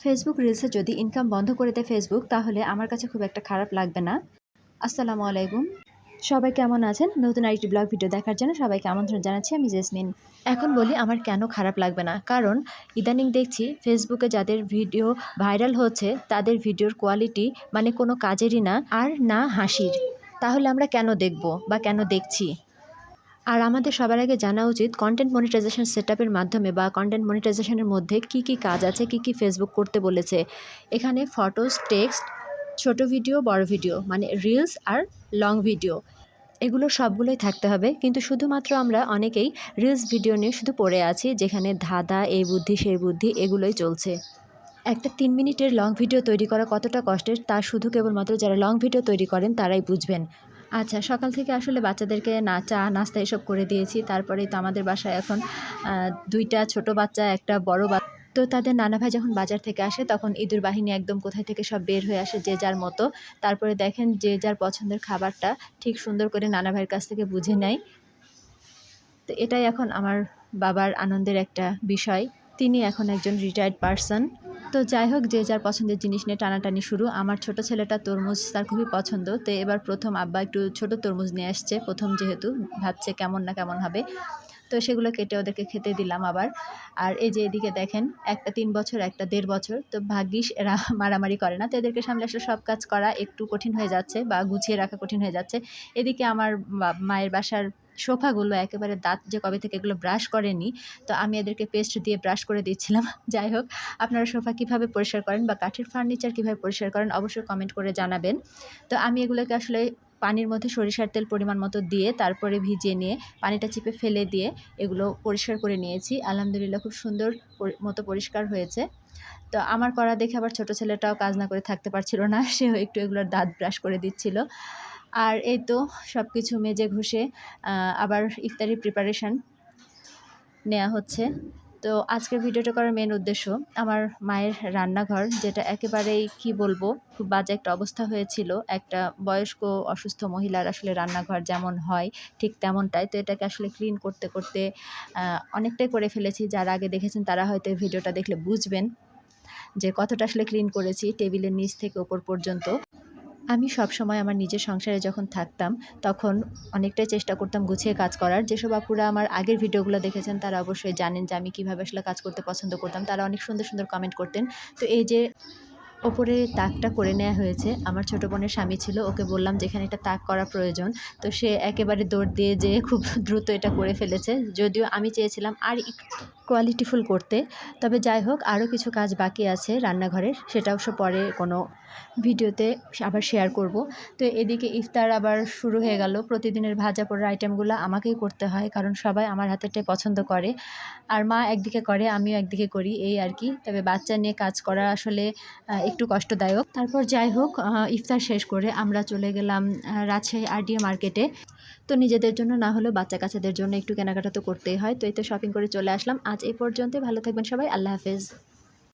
Facebook রিলসে যদি income বন্ধ করে দেয় ফেসবুক তাহলে আমার কাছে খুব একটা খারাপ লাগবে না। আসসালামু আলাইকুম। সবাই কেমন আছেন? নতুন আরেকটি ব্লগ ভিডিও দেখার জন্য সবাইকে আমন্ত্রণ জানাচ্ছি, আমি জেসমিন। এখন বলি, আমার কেন খারাপ লাগবে না? কারণ ইদানিং দেখছি ফেসবুকে যাদের ভিডিও ভাইরাল হচ্ছে, তাদের ভিডিওর কোয়ালিটি মানে কোনো কাজেরই না, আর না হাসির। তাহলে আমরা কেন দেখব বা কেন দেখছি? আর আমাদের সবার আগে জানা উচিত কন্টেন্ট মনিটাইজেশন সেটআপের মাধ্যমে বা কন্টেন্ট মনিটাইজেশনের মধ্যে কি কি কাজ আছে, কি কি ফেসবুক করতে বলেছে। এখানে ফটোস টেক্সট ছোট ভিডিও বড় ভিডিও মানে রিলস আর লং ভিডিও এগুলো সবগুলোই থাকতে হবে। কিন্তু শুধুমাত্র আমরা অনেকেই রিলস ভিডিও নিয়ে শুধু পড়ে আছি, যেখানে ধাঁধা, এই বুদ্ধি, সেই বুদ্ধি, এগুলোই চলছে। একটা তিন মিনিটের লং ভিডিও তৈরি করা কতটা কষ্টের, তা শুধু কেবলমাত্র যারা লং ভিডিও তৈরি করেন, তারাই বুঝবেন। আচ্ছা সকাল থেকে আসলে বাচ্চাদেরকে না চা, নাস্তা এসব করে দিয়েছি। তারপরেই তো আমাদের বাসায় এখন দুইটা ছোট বাচ্চা, একটা বড় বাচ্চা তো তাদের নানা ভাই যখন বাজার থেকে আসে, তখন ইঁদুর বাহিনী একদম কোথায় থেকে সব বের হয়ে আসে যে যার মতো। তারপরে দেখেন যে যার পছন্দের খাবারটা ঠিক সুন্দর করে নানা ভাইয়ের কাছ থেকে বুঝে নেয়। তো এটাই এখন আমার বাবার আনন্দের একটা বিষয়। তিনি এখন একজন রিটায়ার্ড পারসন তো যাই হোক, যে যার পছন্দের জিনিস নিয়ে টানাটানি শুরু। আমার ছোট ছেলেটা তরমুজ তার খুবই পছন্দ। তো এবার প্রথম আব্বা একটু ছোট তরমুজ নিয়ে আসছে। প্রথম যেহেতু ভাবছে কেমন না কেমন হবে। তো সেগুলো কেটে ওদেরকে খেতে দিলাম আবার। আর এই যে এদিকে দেখেন, একটা তিন বছর, একটা দেড় বছর। তো ভাগ্যিস এরা মারামারি করে না। তো এদেরকে সামলে আসলে সব কাজ করা একটু কঠিন হয়ে যাচ্ছে বা গুছিয়ে রাখা কঠিন হয়ে যাচ্ছে। এদিকে আমার মায়ের বাসার সোফাগুলো একেবারে দাঁত যে কবে থেকে এগুলো ব্রাশ করেনি, তো আমি এদেরকে পেস্ট দিয়ে ব্রাশ করে দিচ্ছিলাম যাই হোক, আপনারা সোফা কীভাবে পরিষ্কার করেন বা কাঠের ফার্নিচার কীভাবে পরিষ্কার করেন অবশ্যই কমেন্ট করে জানাবেন। তো আমি এগুলোকে আসলে পানির মধ্যে সরিষার তেল পরিমাণ মতো দিয়ে তারপরে ভিজিয়ে নিয়ে পানিটা চিপে ফেলে দিয়ে এগুলো পরিষ্কার করে নিয়েছি। আলহামদুলিল্লাহ খুব সুন্দর মতো পরিষ্কার হয়েছে। তো আমার করা দেখে আবার ছোট ছেলেটাও কাজ না করে থাকতে পারছিল না, সেও একটু এগুলোর দাঁত ব্রাশ করে দিচ্ছিল। আর এই তো সব কিছু মেজে ঘষে আবার ইফতারি প্রিপারেশন নেওয়া হচ্ছে। তো আজকের ভিডিওটা করার মেন উদ্দেশ্য আমার মায়ের রান্নাঘর, যেটা একেবারেই কি বলব, খুব বাজে একটা অবস্থা হয়েছিল। একটা বয়স্ক অসুস্থ মহিলার আসলে রান্নাঘর যেমন হয়, ঠিক তেমনটাই। তো এটাকে আসলে ক্লিন করতে করতে অনেকটাই করে ফেলেছি। যারা আগে দেখেছেন তারা হয়তো ভিডিওটা দেখলে বুঝবেন যে কতটা আসলে ক্লিন করেছি টেবিলের নিচ থেকে ওপর পর্যন্ত। আমি সব সময় আমার নিজের সংসারে যখন থাকতাম, তখন অনেকটাই চেষ্টা করতাম গুছিয়ে কাজ করার। যেসব আপুরা আমার আগের ভিডিওগুলো দেখেছেন, তারা অবশ্যই জানেন যে আমি কীভাবে আসলে কাজ করতে পছন্দ করতাম। তারা অনেক সুন্দর সুন্দর কমেন্ট করতেন। তো এই যে ওপরে তাকটা করে নেওয়া হয়েছে। আমার ছোট বোনের স্বামী ছিল, ওকে বললাম যে এখানে একটা তাক করা প্রয়োজন। তো সে একেবারে দৌড় দিয়ে যে খুব দ্রুত এটা করে ফেলেছে। যদিও আমি চেয়েছিলাম আর কোয়ালিটিফুল করতে। তবে যাই হোক আরও কিছু কাজ বাকি আছে রান্নাঘরের সেটা অবশ্য পরে কোনো ভিডিওতে আবার শেয়ার করব। তো এদিকে ইফতার আবার শুরু হয়ে গেল। প্রতিদিনের ভাজা পোড়ার আইটেমগুলো আমাকেই করতে হয়, কারণ সবাই আমার হাতেরটাই পছন্দ করে। আর মা একদিকে করে, আমিও একদিকে করি, এই আর কি। তবে বাচ্চা নিয়ে কাজ করা আসলে একটু কষ্টদায়ক। তারপর যাই হোক ইফতার শেষ করে আমরা চলে গেলাম রাজশাহী আরডিএ মার্কেটে। তো নিজেদের জন্য না হলেও বাচ্চা কাচ্চাদের জন্য একটু কেনাকাটা তো করতেই হয়। তো এই তো শপিং করে চলে আসলাম। আজ এ পর্যন্ত ভালো থাকবেন সবাই। আল্লাহ হাফেজ।